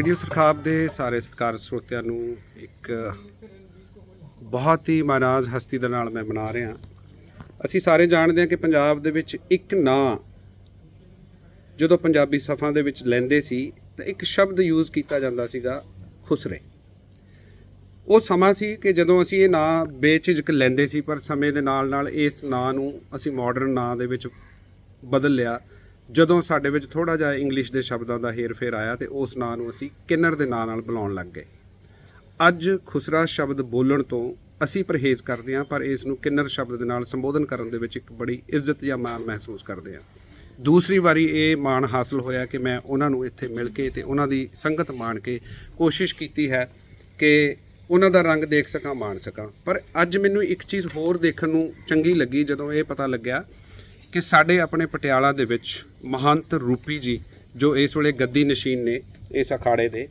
Radio ਸਰਖਾਬ ਦੇ ਸਾਰੇ ਸਤਿਕਾਰ ਸਰੋਤਿਆਂ ਨੂੰ ਇੱਕ ਬਹੁਤ ਹੀ ਮਾਨਾਜ਼ ਹਸਤੀ ਦੇ ਨਾਲ ਮੈਂ ਮਨਾ ਰਿਹਾ। ਅਸੀਂ ਸਾਰੇ ਜਾਣਦੇ ਹਾਂ ਕਿ ਪੰਜਾਬ ਦੇ ਵਿੱਚ ਇੱਕ ਨਾਂ ਜਦੋਂ ਪੰਜਾਬੀ ਸਫਾਂ ਦੇ ਵਿੱਚ ਲੈਂਦੇ ਸੀ ਤਾਂ ਇੱਕ ਸ਼ਬਦ ਯੂਜ਼ ਕੀਤਾ ਜਾਂਦਾ ਸੀਗਾ, ਖੁਸਰੇ। ਉਹ ਸਮਾਂ ਸੀ ਕਿ ਜਦੋਂ ਅਸੀਂ ਇਹ ਨਾਂ ਬੇਝਿਜਕ ਲੈਂਦੇ ਸੀ, ਪਰ ਸਮੇਂ ਦੇ ਨਾਲ ਨਾਲ ਇਸ ਨਾਂ ਨੂੰ ਅਸੀਂ ਮਾਡਰਨ ਨਾਂ ਦੇ ਵਿੱਚ ਬਦਲ ਲਿਆ। ਜਦੋਂ ਸਾਡੇ ਵਿੱਚ ਥੋੜਾ ਜਿਹਾ ਇੰਗਲਿਸ਼ ਦੇ ਸ਼ਬਦਾਂ ਦਾ ਹੇਰ-ਫੇਰ ਆਇਆ ਤੇ ਉਸ ਨਾਂ ਨੂੰ ਅਸੀਂ ਕਿੰਨਰ ਦੇ ਨਾਂ ਨਾਲ ਬੁਲਾਉਣ ਲੱਗ ਗਏ। ਅੱਜ ਖੁਸਰਾ ਸ਼ਬਦ ਬੋਲਣ ਤੋਂ ਅਸੀਂ ਪਰਹੇਜ਼ ਕਰਦੇ ਹਾਂ, ਪਰ ਇਸ ਨੂੰ ਕਿੰਨਰ ਸ਼ਬਦ ਦੇ ਨਾਲ ਸੰਬੋਧਨ ਕਰਨ ਦੇ ਵਿੱਚ ਇੱਕ ਬੜੀ ਇੱਜ਼ਤ ਜਾਂ ਮਾਣ ਮਹਿਸੂਸ ਕਰਦੇ ਹਾਂ। ਦੂਸਰੀ ਵਾਰੀ ਇਹ ਮਾਣ ਹਾਸਲ ਹੋਇਆ ਕਿ ਮੈਂ ਉਹਨਾਂ ਨੂੰ ਇੱਥੇ ਮਿਲ ਕੇ ਤੇ ਉਹਨਾਂ ਦੀ ਸੰਗਤ ਮਾਣ ਕੇ ਕੋਸ਼ਿਸ਼ ਕੀਤੀ ਹੈ ਕਿ ਉਹਨਾਂ ਦਾ ਰੰਗ ਦੇਖ ਸਕਾਂ, ਮਾਣ ਸਕਾਂ। ਪਰ ਅੱਜ ਮੈਨੂੰ ਇੱਕ ਚੀਜ਼ ਹੋਰ ਦੇਖਣ ਨੂੰ ਚੰਗੀ ਲੱਗੀ ਜਦੋਂ ਇਹ ਪਤਾ ਲੱਗਿਆ ਕਿ ਸਾਡੇ ਆਪਣੇ ਪਟਿਆਲਾ ਦੇ ਵਿੱਚ ਮਹੰਤ ਰੂਪੀ ਜੀ, ਜੋ ਇਸ ਵੇਲੇ ਗੱਦੀ ਨਸ਼ੀਨ ਨੇ ਇਸ ਅਖਾੜੇ ਦੇ,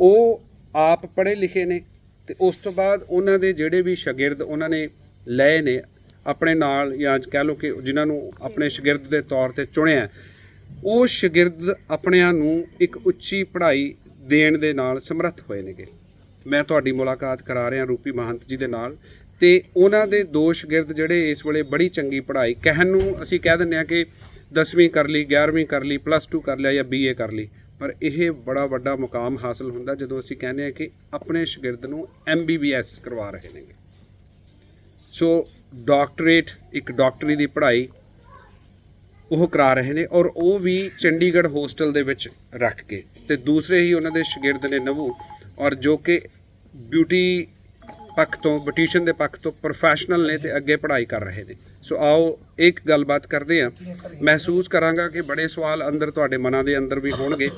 ਉਹ ਆਪ ਪੜ੍ਹੇ ਲਿਖੇ ਨੇ ਤੇ ਉਸ ਤੋਂ ਬਾਅਦ ਉਹਨਾਂ ਦੇ ਜਿਹੜੇ ਵੀ ਸ਼ਾਗਿਰਦ ਉਹਨਾਂ ਨੇ ਲਏ ਨੇ, ਆਪਣੇ ਨਾਲ ਜਾਂ ਕਹਿ ਲਓ ਕਿ ਜਿਨ੍ਹਾਂ ਨੂੰ ਆਪਣੇ ਸ਼ਾਗਿਰਦ ਦੇ ਤੌਰ ਤੇ ਚੁਣਿਆ, ਉਹ ਸ਼ਾਗਿਰਦ ਆਪਣਿਆਂ ਨੂੰ ਇੱਕ ਉੱਚੀ ਪੜ੍ਹਾਈ ਦੇਣ ਦੇ ਨਾਲ ਸਮਰੱਥ ਹੋਏ ਨੇਗੇ। ਮੈਂ ਤੁਹਾਡੀ ਮੁਲਾਕਾਤ ਕਰਾ ਰਿਹਾ ਰੂਪੀ ਮਹੰਤ ਜੀ ਦੇ ਨਾਲ। ਤੇ ਉਹਨਾਂ ਦੇ ਦੋ ਸ਼ਾਗਿਰਦ ਜਿਹੜੇ ਇਸ ਵੇਲੇ ਬੜੀ ਚੰਗੀ ਪੜ੍ਹਾਈ, ਕਹਿਣ ਨੂੰ ਅਸੀਂ ਕਹਿ ਦਿੰਦੇ ਆ ਕਿ 10ਵੀਂ ਕਰ ਲਈ 11ਵੀਂ ਕਰ ਲਈ ਪਲੱਸ 2 ਕਰ ਲਿਆ ਜਾਂ ਬੀਏ ਕਰ ਲਈ, ਪਰ ਇਹ ਬੜਾ ਵੱਡਾ ਮੁਕਾਮ ਹਾਸਲ ਹੁੰਦਾ ਜਦੋਂ ਅਸੀਂ ਕਹਿੰਦੇ ਆ ਕਿ ਆਪਣੇ ਸ਼ਾਗਿਰਦ ਨੂੰ ਐਮਬੀਬੀਐਸ ਕਰਵਾ ਰਹੇ ਨੇਗੇ। ਸੋ ਡਾਕਟਰੇਟ ਇੱਕ ਡਾਕਟਰੀ ਦੀ ਪੜ੍ਹਾਈ ਉਹ ਕਰਾ ਰਹੇ ਨੇ ਔਰ ਉਹ ਵੀ ਚੰਡੀਗੜ੍ਹ ਹੋਸਟਲ ਦੇ ਵਿੱਚ ਰੱਖ ਕੇ ਤੇ ਦੂਸਰੇ ਹੀ ਉਹਨਾਂ ਦੇ ਸ਼ਾਗਿਰਦ ਨੇ ਨਵੂ ਔਰ ਜੋ ਕਿ ਬਿਊਟੀ ਪੱਖ ਤੋਂ ਬਟੀਸ਼ਨ ਦੇ ਪੱਖ ਤੋਂ ਪ੍ਰੋਫੈਸ਼ਨਲ ਨੇ ਤੇ ਅੱਗੇ ਪੜ੍ਹਾਈ ਕਰ ਰਹੇ ਨੇ। ਸੋ ਆਓ ਇੱਕ ਗੱਲਬਾਤ ਕਰਦੇ ਹਾਂ। ਮਹਿਸੂਸ ਕਰਾਂਗਾ ਕਿ ਬੜੇ ਸਵਾਲ ਅੰਦਰ ਤੁਹਾਡੇ ਮਨਾਂ ਦੇ ਅੰਦਰ ਵੀ ਹੋਣਗੇ।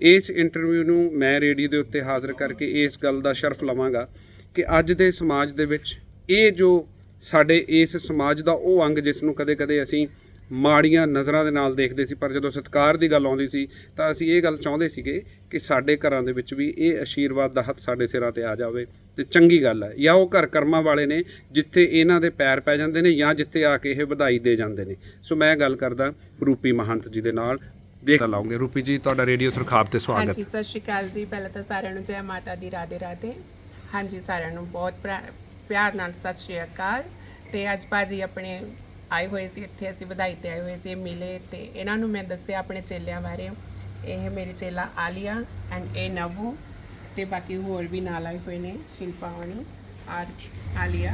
ਇਸ ਇੰਟਰਵਿਊ ਨੂੰ ਮੈਂ ਰੇਡੀਓ ਦੇ ਉੱਤੇ ਹਾਜ਼ਰ ਕਰਕੇ ਇਸ ਗੱਲ ਦਾ ਸ਼ਰਫ ਲਵਾਂਗਾ ਕਿ ਅੱਜ ਦੇ ਸਮਾਜ ਦੇ ਵਿੱਚ ਇਹ ਜੋ ਸਾਡੇ ਇਸ ਸਮਾਜ ਦਾ ਉਹ ਅੰਗ ਜਿਸ ਨੂੰ ਕਦੇ-ਕਦੇ ਅਸੀਂ ਮਾੜੀਆਂ ਨਜ਼ਰਾਂ ਦੇ ਨਾਲ ਦੇਖਦੇ ਸੀ, ਪਰ ਜਦੋਂ ਸਤਕਾਰ ਦੀ ਗੱਲ ਆਉਂਦੀ ਸੀ, ਤਾਂ ਅਸੀਂ ਇਹ ਗੱਲ ਚਾਹੁੰਦੇ ਸੀਗੇ ਕਿ ਸਾਡੇ ਘਰਾਂ ਦੇ ਵਿੱਚ ਵੀ ਇਹ ਆਸ਼ੀਰਵਾਦ ਦਾ ਹੱਥ ਸਾਡੇ ਸਿਰਾਂ ਤੇ ਆ ਜਾਵੇ ਤੇ ਚੰਗੀ ਗੱਲ ਹੈ। ਜਾਂ ਉਹ ਘਰ ਕਰਮਾਂ ਵਾਲੇ ਨੇ ਜਿੱਥੇ ਇਹਨਾਂ ਦੇ ਪੈਰ ਪੈ ਜਾਂਦੇ ਨੇ ਜਾਂ ਜਿੱਥੇ ਆ ਕੇ ਇਹ ਵਧਾਈ ਦੇ ਜਾਂਦੇ ਨੇ। ਸੋ ਮੈਂ ਗੱਲ ਕਰਦਾ ਰੂਪੀ ਮਹੰਤ ਜੀ ਦੇ ਨਾਲ। ਦੇਖ ਲਾਉਂਗੇ ਰੂਪੀ ਜੀ, ਤੁਹਾਡਾ ਰੇਡੀਓ ਸਰਖਾਬ ਤੇ ਸਵਾਗਤ। ਹਾਂਜੀ, ਸਤਿ ਸ਼੍ਰੀ ਅਕਾਲ ਜੀ। ਪਹਿਲਾਂ ਤਾਂ ਸਾਰਿਆਂ ਨੂੰ ਜੈ ਮਾਤਾ ਦੀ, ਰਾਧੇ ਰਾਧੇ। ਹਾਂਜੀ, ਸਾਰਿਆਂ ਨੂੰ ਬਹੁਤ ਪਿਆ- ਪਿਆਰ ਨਾਲ ਸਤਿ ਸ਼੍ਰੀ ਅਕਾਲ। ਤੇ ਅੱਜ ਬਾਜੀ ਆਪਣੇ ਆਏ ਹੋਏ ਸੀ, ਇੱਥੇ ਅਸੀਂ ਵਧਾਈ ਤੇ ਆਏ ਹੋਏ ਸੀ, ਇਹ ਮਿਲੇ ਤੇ। ਇਹਨਾਂ ਨੂੰ ਮੈਂ ਦੱਸਿਆ ਆਪਣੇ ਚੇਲਿਆਂ ਬਾਰੇ। ਇਹ ਮੇਰੇ ਚੇਲਾ ਆਲੀਆ ਐਂਡ ਇਹ ਨਵੂ ਤੇ ਬਾਕੀ ਹੋਰ ਵੀ ਨਾਲ ਆਏ ਹੋਏ ਨੇ, ਸ਼ਿਲਪਾ ਹੋਣੀ ਆਰ ਆਲੀਆ।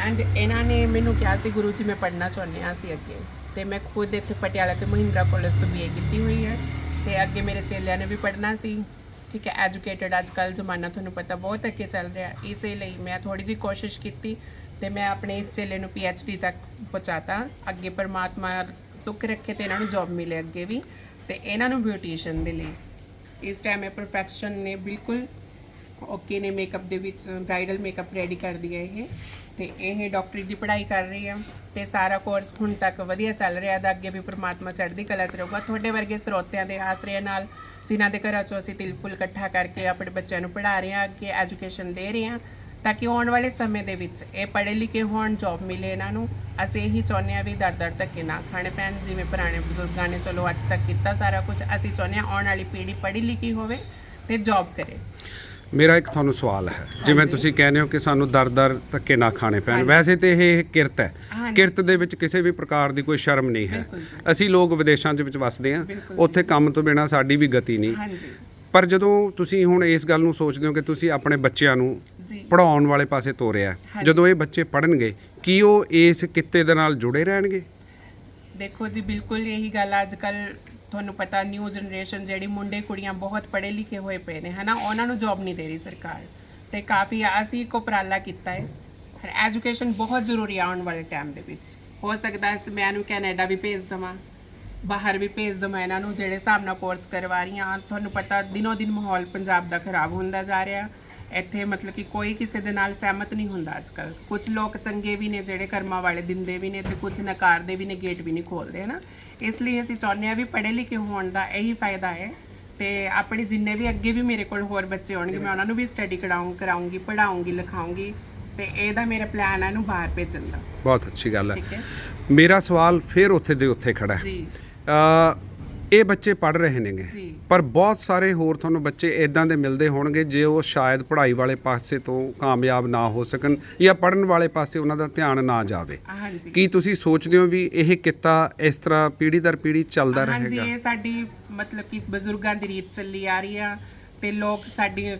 ਐਂਡ ਇਹਨਾਂ ਨੇ ਮੈਨੂੰ ਕਿਹਾ ਸੀ, ਗੁਰੂ ਜੀ, ਮੈਂ ਪੜ੍ਹਨਾ ਚਾਹੁੰਦੀ ਹਾਂ ਸੀ ਅੱਗੇ। ਤੇ ਮੈਂ ਖੁਦ ਇੱਥੇ ਪਟਿਆਲਾ ਤੇ ਮਹਿੰਦਰਾ ਕਾਲਜ ਤੋਂ ਬੀਏ ਕੀਤੀ ਹੋਈ ਹੈ। ਤੇ ਅੱਗੇ ਮੇਰੇ ਚੇਲਿਆਂ ਨੇ ਵੀ ਪੜ੍ਹਨਾ ਸੀ। ਠੀਕ ਹੈ ਐਜੂਕੇਟਡ ਅੱਜ ਕੱਲ ਜ਼ਮਾਨਾ ਤੁਹਾਨੂੰ ਪਤਾ ਬਹੁਤ ਅੱਗੇ ਚੱਲ ਰਿਹਾ। ਇਸੇ ਲਈ ਮੈਂ ਥੋੜੀ ਜਿਹੀ ਕੋਸ਼ਿਸ਼ ਕੀਤੀ ਤੇ ਮੈਂ ਆਪਣੇ ਇਸ ਚੇਲੇ ਨੂੰ ਡੀ ਤੱਕ ਪਹੁੰਚਾਤਾ। ਅੱਗੇ ਪਰਮਾਤਮਾ ਸੁੱਖ ਰੱਖੇ ਤੇ ਇਹਨਾਂ ਨੂੰ ਜੌਬ ਮਿਲੇ ਅੱਗੇ ਵੀ ਤੇ ਇਹਨਾਂ ਨੂੰ ਬਿਊਟੀਸ਼ੀਅਨ ਦੇ ਲਈ। ਇਸ ਟਾਈਮ ਇਹ ਪਰਫੈਕਸ਼ਨ ਨੇ ਬਿਲਕੁਲ ਓਕੇ ਨੇ ਮੇਕਅਪ ਦੇ ਵਿੱਚ ਬ੍ਰਾਈਡਲ ਮੇਕਅਪ ਰੈਡੀ ਕਰਦੀ ਹੈ ਇਹ। ਤੇ ਇਹ ਡਾਕਟਰੀ ਦੀ ਪੜ੍ਹਾਈ ਕਰ ਰਹੀ ਹੈ ਤੇ ਸਾਰਾ ਕੋਰਸ ਹੁਣ ਤੱਕ ਵਧੀਆ ਚੱਲ ਰਿਹਾ ਹੈ ਅੱਗੇ ਵੀ ਪ੍ਰਮਾਤਮਾ ਚੜ੍ਹਦੀ ਕਲਾ ਚ ਰਹੂਗਾ। ਤੁਹਾਡੇ ਵਰਗੇ ਸਰੋਤਿਆਂ ਦੇ ਆਸਰੇ ਨਾਲ ਜਿਨ੍ਹਾਂ ਦੇ ਘਰਾਂ ਚੋਂ ਅਸੀਂ ਤਿਲ ਫੁੱਲ ਇਕੱਠਾ ਕਰਕੇ ਆਪਣੇ ਬੱਚਿਆਂ ਨੂੰ ਪੜ੍ਹਾ ਰਹੇ ਹਾਂ ਅੱਗੇ ਐਜੂਕੇਸ਼ਨ ਦੇ ਰਹੇ ਹਾਂ ਤਾਂ ਕਿ ਆਉਣ ਵਾਲੇ ਸਮੇਂ ਦੇ ਵਿੱਚ ਇਹ ਪੜ੍ਹੇ ਲਿਖੇ ਹੋਣ ਜੌਬ ਮਿਲੇ ਇਹਨਾਂ ਨੂੰ ਅਸੀਂ ਇਹੀ ਚਾਹੁੰਦੇ ਹਾਂ ਵੀ ਦਰ ਦਰ ਧੱਕੇ ਨਾ ਖਾਣੇ ਪੈਣ ਜਿਵੇਂ ਪੁਰਾਣੇ ਬਜ਼ੁਰਗਾਂ ਨੇ ਚਲੋ ਅੱਜ ਤੱਕ ਕੀਤਾ ਸਾਰਾ ਕੁਝ ਅਸੀਂ ਚਾਹੁੰਦੇ ਹਾਂ ਆਉਣ ਵਾਲੀ ਪੀੜ੍ਹੀ ਪੜ੍ਹੀ ਲਿਖੀ ਹੋਵੇ ਤੇ ਜੌਬ ਕਰੇ। ਮੇਰਾ ਇੱਕ ਤੁਹਾਨੂੰ ਸਵਾਲ ਹੈ ਜਿਵੇਂ ਤੁਸੀਂ ਕਹਿੰਦੇ ਹੋ ਕਿ ਸਾਨੂੰ ਦਰ-ਦਰ ਧੱਕੇ ਨਾ ਖਾਣੇ ਪੈਣ ਵੈਸੇ ਤੇ ਇਹ ਕਿਰਤ ਹੈ। ਕਿਰਤ ਦੇ ਵਿੱਚ ਕਿਸੇ ਵੀ ਪ੍ਰਕਾਰ ਦੀ ਕੋਈ ਸ਼ਰਮ ਨਹੀਂ ਹੈ। ਅਸੀਂ ਲੋਕ ਵਿਦੇਸ਼ਾਂ ਦੇ ਵਿੱਚ ਵਸਦੇ ਹਾਂ ਉੱਥੇ ਕੰਮ ਤੋਂ ਬਿਨਾ ਸਾਡੀ ਵੀ ਗਤੀ ਨਹੀਂ। ਹਾਂਜੀ। ਪਰ ਜਦੋਂ ਤੁਸੀਂ ਹੁਣ ਇਸ ਗੱਲ ਨੂੰ ਸੋਚਦੇ ਹੋ ਕਿ ਤੁਸੀਂ ਆਪਣੇ ਬੱਚਿਆਂ ਨੂੰ ਪੜਾਉਣ ਵਾਲੇ ਪਾਸੇ ਤੋਰਿਆ। ਜਦੋਂ ਇਹ ਬੱਚੇ ਪੜਨਗੇ ਕੀ ਉਹ ਇਸ ਕਿੱਤੇ ਦੇ ਨਾਲ ਜੁੜੇ ਰਹਿਣਗੇ? ਦੇਖੋ ਜੀ ਬਿਲਕੁਲ ਇਹੀ ਗੱਲ ਅੱਜ ਕੱਲ ਤੁਹਾਨੂੰ ਪਤਾ ਨਿਊ ਜਨਰੇਸ਼ਨ ਜਿਹੜੀ ਮੁੰਡੇ ਕੁੜੀਆਂ ਬਹੁਤ ਪੜ੍ਹੇ ਲਿਖੇ ਹੋਏ ਪਏ ਨੇ ਹਨਾ? ਉਹਨਾਂ ਨੂੰ ਜੌਬ ਨਹੀਂ ਦੇ ਰਹੀ ਸਰਕਾਰ। ਤੇ ਕਾਫੀ ਅਸੀਂ ਇੱਕ ਉਪਰਾਲਾ ਕੀਤਾ ਹੈ। ਐਜੂਕੇਸ਼ਨ ਬਹੁਤ ਜ਼ਰੂਰੀ ਆ ਆਉਣ ਵਾਲੇ ਟਾਈਮ ਦੇ ਵਿੱਚ। ਹੋ ਸਕਦਾ ਹੈ ਮੈਂ ਇਹਨੂੰ ਕੈਨੇਡਾ ਵੀ ਭੇਜ ਦਵਾਂ ਬਾਹਰ ਵੀ ਭੇਜ ਦਵਾਂ ਇਹਨਾਂ ਨੂੰ ਜਿਹੜੇ ਹਿਸਾਬ ਨਾਲ ਕੋਰਸ ਕਰਵਾ ਰਹੀਆਂ। ਤੁਹਾਨੂੰ ਪਤਾ ਦਿਨੋ ਦਿਨ ਮਾਹੌਲ ਪੰਜਾਬ ਦਾ ਖਰਾਬ ਹੁੰਦਾ ਜਾ ਰਿਹਾ। ਇੱਥੇ ਮਤਲਬ ਕਿ ਕੋਈ ਕਿਸੇ ਦੇ ਨਾਲ ਸਹਿਮਤ ਨਹੀਂ ਹੁੰਦਾ ਅੱਜ ਕੱਲ ਕੁਝ ਲੋਕ ਚੰਗੇ ਵੀ ਨੇ ਜਿਹੜੇ ਕਰਮਾਂ ਵਾਲੇ ਦਿੰਦੇ ਵੀ ਨੇ ਤੇ ਕੁਝ ਨਕਾਰਦੇ ਵੀ ਨੇ ਗੇਟ ਵੀ ਨਹੀਂ ਖੋਲਦੇ ਹਨਾ? ਇਸ ਲਈ ਅਸੀਂ ਚਾਹੁੰਦੇ ਹਾਂ ਵੀ ਪੜ੍ਹੇ ਲਿਖੇ ਹੋਣ ਦਾ ਇਹੀ ਫਾਇਦਾ ਹੈ ਤੇ ਆਪਣੇ ਜਿੰਨੇ ਵੀ ਅੱਗੇ ਵੀ ਮੇਰੇ ਕੋਲ ਹੋਰ ਬੱਚੇ ਆਉਣਗੇ ਮੈਂ ਉਹਨਾਂ ਨੂੰ ਵੀ ਸਟੱਡੀ ਕਰਾਉਂ ਕਰਾਉਂਗੀ ਪੜਾਉਂਗੀ ਲਿਖਾਉਂਗੀ ਤੇ ਇਹਦਾ ਮੇਰਾ ਪਲਾਨ ਹੈ ਇਹਨੂੰ ਬਾਹਰ ਭੇਜਣ ਦਾ। ਬਹੁਤ ਅੱਛੀ ਗੱਲ ਹੈ। ਮੇਰਾ ਸਵਾਲ ਫਿਰ ਉੱਥੇ ਦੇ ਉੱਥੇ ਖੜਾ ਹੈ। ਜੀ। ਇਹ ਬੱਚੇ ਪੜ ਰਹੇ ਨੇਗੇ। ਪਰ ਬਹੁਤ ਸਾਰੇ ਹੋਰ ਤੁਹਾਨੂੰ ਬੱਚੇ ਇਦਾਂ ਦੇ ਮਿਲਦੇ ਹੋਣਗੇ ਜੇ ਉਹ ਸ਼ਾਇਦ ਪੜ੍ਹਾਈ ਵਾਲੇ ਪਾਸੇ ਤੋਂ ਕਾਮਯਾਬ ਨਾ ਹੋ ਸਕਣ ਜਾਂ ਪੜਨ ਵਾਲੇ ਪਾਸੇ ਉਹਨਾਂ ਦਾ ਧਿਆਨ ਨਾ ਜਾਵੇ। ਹਾਂਜੀ। ਕੀ ਤੁਸੀਂ ਸੋਚਦੇ ਹੋ ਵੀ ਇਹ ਕਿੱਤਾ ਇਸ ਤਰ੍ਹਾਂ ਪੀੜ੍ਹੀ ਦਰ ਪੀੜ੍ਹੀ ਚੱਲਦਾ ਹਾਂਜੀ ਰਹੇਗਾ? ਇਹ ਸਾਡੀ ਮਤਲਬ ਕਿ ਬਜ਼ੁਰਗਾਂ ਦੀ ਰੀਤ ਚੱਲੀ ਆ ਰਹੀ ਆ ਤੇ ਲੋਕ ਸਾਡੀ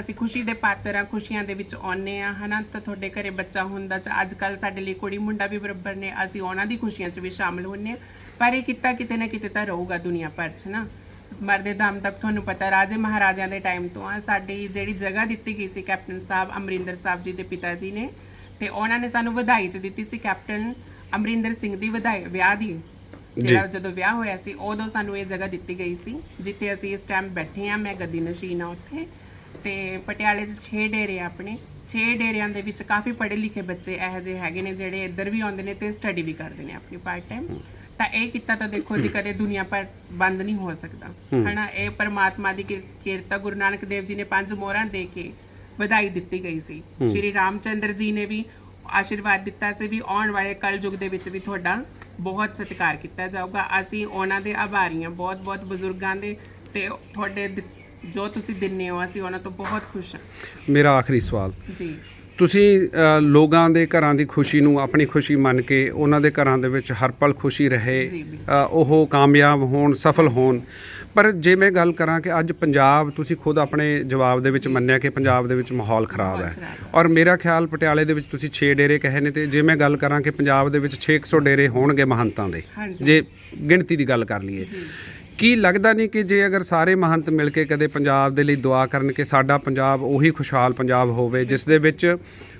ਅਸੀਂ ਖੁਸ਼ੀ ਦੇ ਪਾਤਰ ਆ ਖੁਸ਼ੀਆਂ ਦੇ ਵਿੱਚ ਆਉਨੇ ਆ ਹਨਾ? ਤਾਂ ਤੁਹਾਡੇ ਘਰੇ ਬੱਚਾ ਹੁੰਦਾ ਚ ਅੱਜ ਕੱਲ ਸਾਡੇ ਲਈ ਕੁੜੀ ਮੁੰਡਾ ਵੀ ਬਰਾਬਰ ਨੇ ਅਸੀਂ ਉਹਨਾਂ ਦੀ ਖੁਸ਼ੀਆਂ 'ਚ ਵੀ ਸ਼ਾਮਲ ਹੁੰਨੇ ਆ। ਪਰ ਇਹ ਕਿੱਤਾ ਕਿਤੇ ਨਾ ਕਿਤੇ ਤਾਂ ਰਹੂਗਾ ਦੁਨੀਆ ਭਰ 'ਚ ਨਾ। ਮਰਦੇ ਦਮ ਤੱਕ ਤੁਹਾਨੂੰ ਪਤਾ ਰਾਜੇ ਮਹਾਰਾਜਿਆਂ ਦੇ ਟਾਈਮ ਤੋਂ ਆ ਸਾਡੀ ਜਿਹੜੀ ਜਗ੍ਹਾ ਦਿੱਤੀ ਗਈ ਸੀ ਕੈਪਟਨ ਸਾਹਿਬ ਅਮਰਿੰਦਰ ਸਾਹਿਬ ਜੀ ਦੇ ਪਿਤਾ ਜੀ ਨੇ ਤੇ ਉਹਨਾਂ ਨੇ ਸਾਨੂੰ ਵਧਾਈ ਚ ਦਿੱਤੀ ਸੀ ਕੈਪਟਨ ਅਮਰਿੰਦਰ ਸਿੰਘ ਦੀ ਵਧਾਈ ਵਿਆਹ ਦੀ। ਜਿਹੜਾ ਜਦੋਂ ਵਿਆਹ ਹੋਇਆ ਸੀ ਉਦੋਂ ਸਾਨੂੰ ਇਹ ਜਗ੍ਹਾ ਦਿੱਤੀ ਗਈ ਸੀ ਜਿੱਥੇ ਅਸੀਂ ਇਸ ਟਾਈਮ ਬੈਠੇ ਆ ਮੈਂ ਗੱਦੀ ਨਸ਼ੀਨ ਆ ਉੱਥੇ। ਤੇ ਪਟਿਆਲੇ 'ਚ 6 ਡੇਰੇ ਆ ਆਪਣੇ 6 ਡੇਰਿਆਂ ਦੇ ਵਿੱਚ ਕਾਫੀ ਪੜ੍ਹੇ ਲਿਖੇ ਬੱਚੇ ਇਹੋ ਜਿਹੇ ਹੈਗੇ ਨੇ ਜਿਹੜੇ ਇੱਧਰ ਵੀ ਆਉਂਦੇ ਨੇ ਤੇ ਸਟੱਡੀ ਵੀ ਕਰਦੇ ਨੇ ਆਪਣੀ ਪਾਰਟ ਟਾਈਮ ਤਾਂ ਇਹ ਕੀਤਾ ਤਾਂ ਦੇਖੋ ਜੀ ਕਦੇ ਦੁਨੀਆ ਪਰ ਬੰਦ ਨਹੀਂ ਹੋ ਸਕਦਾ। ਹਨਾ ਇਹ ਪਰਮਾਤਮਾ ਦੀ ਕਿਰ- ਕਿਰਪਾ ਗੁਰੂ ਨਾਨਕ ਦੇਵ ਜੀ ਨੇ ਪੰਜ ਮੋਹਰਾਂ ਦੇ ਕੇ ਵਧਾਈ ਦਿੱਤੀ ਗਈ ਸੀ। ਸ਼੍ਰੀ ਰਾਮਚੰਦਰ ਜੀ ਨੇ ਵੀ ਆਸ਼ੀਰਵਾਦ ਦਿੱਤਾ ਸੀ ਵੀ ਆਉਣ ਵਾਲੇ ਕਲਯੁਗ ਦੇ ਵਿੱਚ ਵੀ ਤੁਹਾਡਾ ਬਹੁਤ ਸਤਿਕਾਰ ਕੀਤਾ ਜਾਊਗਾ। ਅਸੀਂ ਉਹਨਾਂ ਦੇ ਆਭਾਰੀ ਹਾਂ ਬਹੁਤ ਬਹੁਤ ਬਜ਼ੁਰਗਾਂ ਦੇ ਤੇ ਤੁਹਾਡੇ ਜੋ ਤੁਸੀਂ ਦਿੰਨੇ ਹੋ ਅਸੀਂ ਉਹਨਾਂ ਤੋਂ ਬਹੁਤ ਖੁਸ਼ ਹਾਂ। ਮੇਰਾ ਆਖਰੀ ਸਵਾਲ। ਜੀ। ਤੁਸੀਂ ਲੋਕਾਂ ਦੇ ਘਰਾਂ ਦੀ ਖੁਸ਼ੀ ਨੂੰ ਆਪਣੀ ਖੁਸ਼ੀ ਮੰਨ ਕੇ ਉਹਨਾਂ ਦੇ ਘਰਾਂ ਦੇ ਵਿੱਚ ਹਰ ਪਲ ਖੁਸ਼ੀ ਰਹੇ ਉਹ ਕਾਮਯਾਬ ਹੋਣ ਸਫਲ ਹੋਣ। ਪਰ ਜੇ ਮੈਂ ਗੱਲ ਕਰਾਂ ਕਿ ਅੱਜ ਪੰਜਾਬ ਤੁਸੀਂ ਖੁਦ ਆਪਣੇ ਜਵਾਬ ਦੇ ਵਿੱਚ ਮੰਨਿਆ ਕਿ ਪੰਜਾਬ ਦੇ ਵਿੱਚ ਮਾਹੌਲ ਖਰਾਬ ਹੈ। ਔਰ ਮੇਰਾ ਖਿਆਲ ਪਟਿਆਲੇ ਦੇ ਵਿੱਚ ਤੁਸੀਂ 6 ਡੇਰੇ ਕਹੇ ਨੇ ਤੇ ਜੇ ਮੈਂ ਗੱਲ ਕਰਾਂ ਕਿ ਪੰਜਾਬ ਦੇ ਵਿੱਚ 600 ਡੇਰੇ ਹੋਣਗੇ ਮਹੰਤਾਂ ਦੇ। ਜੇ ਗਿਣਤੀ ਦੀ ਗੱਲ ਕਰ ਲਈਏ। ਕੀ ਲੱਗਦਾ ਨਹੀਂ ਕਿ ਜੇ ਅਗਰ ਸਾਰੇ ਮਹੰਤ ਮਿਲ ਕੇ ਕਦੇ ਪੰਜਾਬ ਦੇ ਲਈ ਦੁਆ ਕਰਨ ਕਿ ਸਾਡਾ ਪੰਜਾਬ ਉਹੀ ਖੁਸ਼ਹਾਲ ਪੰਜਾਬ ਹੋਵੇ, ਜਿਸ ਦੇ ਵਿੱਚ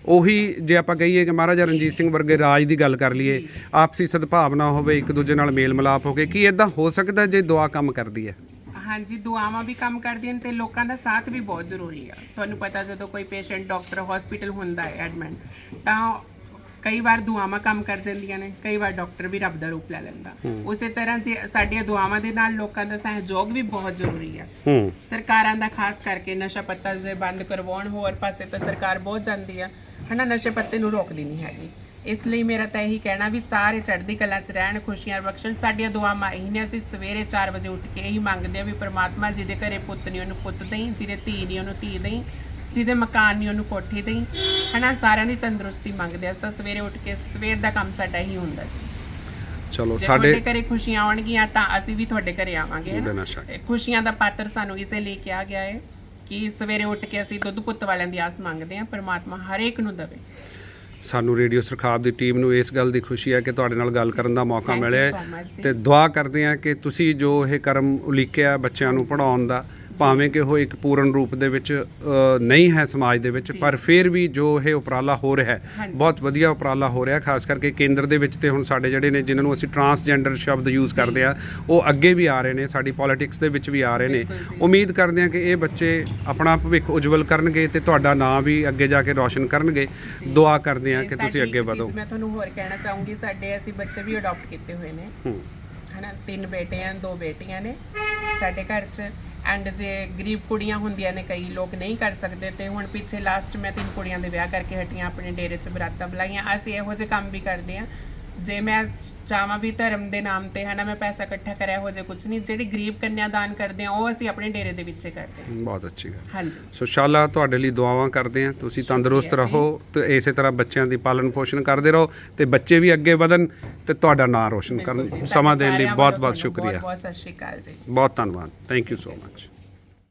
ਉਹੀ ਜੇ ਆਪਾਂ ਕਹੀਏ ਕਿ ਮਹਾਰਾਜਾ ਰਣਜੀਤ ਸਿੰਘ ਵਰਗੇ ਰਾਜ ਦੀ ਗੱਲ ਕਰ ਲਈਏ, ਆਪਸੀ ਸਦਭਾਵਨਾ ਹੋਵੇ, ਇੱਕ ਦੂਜੇ ਨਾਲ ਮੇਲ ਮਿਲਾਪ ਹੋਵੇ ਕੀ ਇਦਾਂ ਹੋ ਸਕਦਾ ਜੇ ਦੁਆ ਕੰਮ ਕਰਦੀ ਹੈ? ਹਾਂਜੀ, ਦੁਆਵਾਂ ਵੀ ਕੰਮ ਕਰਦੀਆਂ ਨੇ ਤੇ ਲੋਕਾਂ ਦਾ ਸਾਥ ਵੀ ਬਹੁਤ ਜ਼ਰੂਰੀ ਆ। ਤੁਹਾਨੂੰ ਪਤਾ ਜਦੋਂ ਕੋਈ ਪੇਸ਼ੈਂਟ ਡਾਕਟਰ ਹਸਪੀਟਲ ਹੁੰਦਾ ਹੈ ਐਡਮਿਟ ਤਾਂ ਕਈ ਵਾਰ ਦੁਆਵਾਂ ਕੰਮ ਕਰ ਜਾਂਦੀਆਂ ਨੇ ਕਈ ਵਾਰ ਡਾਕਟਰ ਵੀ ਰੱਬ ਦਾ ਰੂਪ ਲੈ ਲੈਂਦਾ। ਉਸੇ ਤਰ੍ਹਾਂ ਜੇ ਸਾਡੀਆਂ ਦੁਆਵਾਂ ਦੇ ਨਾਲ ਲੋਕਾਂ ਦਾ ਸਹਿਯੋਗ ਵੀ ਬਹੁਤ ਜ਼ਰੂਰੀ ਹੂੰ। ਸਰਕਾਰਾਂ ਦਾ ਖਾਸ ਕਰਕੇ ਨਸ਼ਾ ਪੱਤਾ ਜੇ ਬੰਦ ਕਰਵਾਉਣ ਹੋਰ ਪਾਸੇ ਤਾਂ ਸਰਕਾਰ ਬਹੁਤ ਜਾਂਦੀ ਆ। ਹਨਾ ਨਸ਼ੇ ਪੱਤੇ ਨੂੰ ਰੋਕਦੀ ਨਹੀਂ ਹੈਗੀ। ਇਸ ਲਈ ਮੇਰਾ ਤਾਂ ਇਹੀ ਕਹਿਣਾ ਵੀ ਸਾਰੇ ਚੜ੍ਹਦੀ ਕਲਾ 'ਚ ਰਹਿਣ ਖੁਸ਼ੀਆਂ ਬਖਸ਼ਣ। ਸਾਡੀਆਂ ਦੁਆਵਾਂ ਇਹੀ ਨੇ ਅਸੀਂ ਸਵੇਰੇ 4 ਵਜੇ ਉੱਠ ਕੇ ਇਹੀ ਮੰਗਦੇ ਆ ਵੀ ਪ੍ਰਮਾਤਮਾ ਜਿਹਦੇ ਘਰੇ ਪੁੱਤ ਨਹੀਂ ਉਹਨੂੰ ਪੁੱਤ ਦੇਈ ਜਿਹਦੇ ਧੀ ਨਹੀਂ ਉਹਨੂੰ ਧੀ ਦੇਈ। ਜਿਹਦੇ ਮਕਾਨ ਨਹੀਂ ਉਹਨੂੰ ਕੋਠੀ ਦੇਈ ਹਨਾ ਸਾਰਿਆਂ ਦੀ ਤੰਦਰੁਸਤੀ ਮੰਗਦੇ ਆ ਅਸੀਂ ਤਾਂ ਸਵੇਰੇ ਉੱਠ ਕੇ ਸਵੇਰ ਦਾ ਕੰਮ ਸਾਡਾ ਹੀ ਹੁੰਦਾ ਜੀ ਚਲੋ ਜੇ ਸਾਡੇ ਤੁਹਾਡੇ ਘਰੇ ਖੁਸ਼ੀਆਂ ਆਉਣਗੀਆਂ ਤਾਂ ਅਸੀਂ ਵੀ ਤੁਹਾਡੇ ਘਰੇ ਆਵਾਂਗੇ ਹਨਾ? ਬਿਨਾਂ ਸ਼ੱਕ। ਇਹ ਖੁਸ਼ੀਆਂ ਦਾ ਪਾਤਰ ਸਾਨੂੰ ਇਸੇ ਲਈ ਕਿਹਾ ਗਿਆ ਹੈ ਕਿ ਸਵੇਰੇ ਉੱਠ ਕੇ ਅਸੀਂ ਦੁੱਧ ਪੁੱਤ ਵਾਲਿਆਂ ਦੀ ਆਸ ਮੰਗਦੇ ਹਾਂ ਪਰਮਾਤਮਾ ਹਰੇਕ ਨੂੰ ਦੇਵੇ ਸਾਨੂੰ ਰੇਡੀਓ ਸਰਖਾਬ ਦੀ ਟੀਮ ਨੂੰ ਇਸ ਗੱਲ ਦੀ ਖੁਸ਼ੀ ਹੈ ਕਿ ਤੁਹਾਡੇ ਨਾਲ ਗੱਲ ਕਰਨ ਦਾ ਮੌਕਾ Thank you ਮਿਲਿਆ so ਹੈ much ਜੀ। ਤੇ ਦੁਆ ਕਰਦੇ ਹਾਂ ਕਿ ਤੁਸੀਂ ਜੋ ਇਹ ਕਰਮ ਉਲੀਕਿਆ ਬੱਚਿਆਂ ਨੂੰ ਪੜਾਉਣ ਦਾ ਭਾਵੇਂ ਕਿ ਉਹ ਇੱਕ ਪੂਰਨ ਰੂਪ ਦੇ ਵਿੱਚ ਨਹੀਂ ਹੈ ਸਮਾਜ ਦੇ ਵਿੱਚ ਪਰ ਫਿਰ ਵੀ ਜੋ ਇਹ ਉਪਰਾਲਾ ਹੋ ਰਿਹਾ ਹੈ। ਬਹੁਤ ਵਧੀਆ ਉਪਰਾਲਾ ਹੋ ਰਿਹਾ ਖਾਸ ਕਰਕੇ ਕੇਂਦਰ ਦੇ ਵਿੱਚ ਤੇ ਹੁਣ ਸਾਡੇ ਜਿਹੜੇ ਨੇ ਜਿਨ੍ਹਾਂ ਨੂੰ ਅਸੀਂ ਟਰਾਂਸਜੈਂਡਰ ਸ਼ਬਦ ਯੂਜ਼ ਕਰਦੇ ਆ ਉਹ ਅੱਗੇ ਵੀ ਆ ਰਹੇ ਨੇ ਸਾਡੀ ਪੋਲਿਟਿਕਸ ਦੇ ਵਿੱਚ ਵੀ ਆ ਰਹੇ ਨੇ। ਉਮੀਦ ਕਰਦੇ ਹਾਂ ਕਿ ਇਹ ਬੱਚੇ ਆਪਣਾ ਭਵਿੱਖ ਉਜਵਲ ਕਰਨਗੇ ਤੇ ਤੁਹਾਡਾ ਨਾਮ ਵੀ ਅੱਗੇ ਜਾ ਕੇ ਰੌਸ਼ਨ ਕਰਨਗੇ। ਦੁਆ ਕਰਦੇ ਤੇ ਕਿ ਤੁਸੀਂ ਅੱਗੇ ਵਧੋ। ਮੈਂ ਤੁਹਾਨੂੰ ਹੋਰ ਕਹਿਣਾ ਚਾਹੂੰਗੀ ਸਾਡੇ ਅਸੀਂ ਬੱਚੇ ਵੀ ਅਡਾਪਟ ਕੀਤੇ ਹੋਏ ਨੇ। ਹੂੰ। ਹਨਾ ਤਿੰਨ ਬੇਟੇ ਆ ਦੋ ਬੇਟੀਆਂ ਨੇ ਸਾਡੇ ਘਰ 'ਚ। ਐਂਡ ਜੇ ਗਰੀਬ ਕੁੜੀਆਂ ਹੁੰਦੀਆਂ ਨੇ, ਕਈ ਲੋਕ ਨਹੀਂ ਕਰ ਸਕਦੇ। ਤੇ ਹੁਣ ਪਿੱਛੇ ਲਾਸਟ ਮੈਂ ਤਿੰਨ ਕੁੜੀਆਂ ਦੇ ਵਿਆਹ ਕਰਕੇ ਹਟੀਆਂ, ਆਪਣੇ ਡੇਰੇ 'ਚ ਬਰਾਤਾਂ ਬੁਲਾਈਆਂ। ਅਸੀਂ ਇਹੋ ਜਿਹੇ ਕੰਮ ਵੀ ਕਰਦੇ ਆ ਜੇ ਮੈਂ ਚਾਹਾਂ ਵੀ ਧਰਮ ਦੇ ਨਾਮ ਤੇ ਹਨਾ ਮੈਂ ਪੈਸਾ ਇਕੱਠਾ ਕਰਿਆ ਹੋ ਜੇ ਕੁਝ ਨਹੀਂ ਜਿਹੜੀ ਗਰੀਬ ਕੰਨਿਆ ਦਾਨ ਕਰਦੇ ਆ ਉਹ ਅਸੀਂ ਆਪਣੇ ਡੇਰੇ ਦੇ ਵਿੱਚ ਕਰਦੇ ਹਾਂ ਬਹੁਤ ਅੱਛੀ ਗੱਲ। ਹਾਂਜੀ। ਸੋ ਸ਼ਾਲਾ ਤੁਹਾਡੇ ਲਈ ਦੁਆਵਾਂ ਕਰਦੇ ਹਾਂ ਤੁਸੀਂ ਤੰਦਰੁਸਤ ਰਹੋ ਤੇ ਇਸੇ ਤਰ੍ਹਾਂ ਬੱਚਿਆਂ ਦੀ ਪਾਲਣ ਪੋਸ਼ਣ ਕਰਦੇ ਰਹੋ ਤੇ ਬੱਚੇ ਵੀ ਅੱਗੇ ਵਧਣ ਤੇ ਤੁਹਾਡਾ ਨਾਮ ਰੋਸ਼ਨ ਕਰਨ। ਸਮਾਂ ਦੇਣ ਲਈ ਬਹੁਤ ਬਹੁਤ ਸ਼ੁਕਰੀਆ। ਬਹੁਤ ਬਹੁਤ ਸਤਿ ਸ਼੍ਰੀ ਅਕਾਲ ਜੀ। ਬਹੁਤ ਧੰਨਵਾਦ। Thank you so much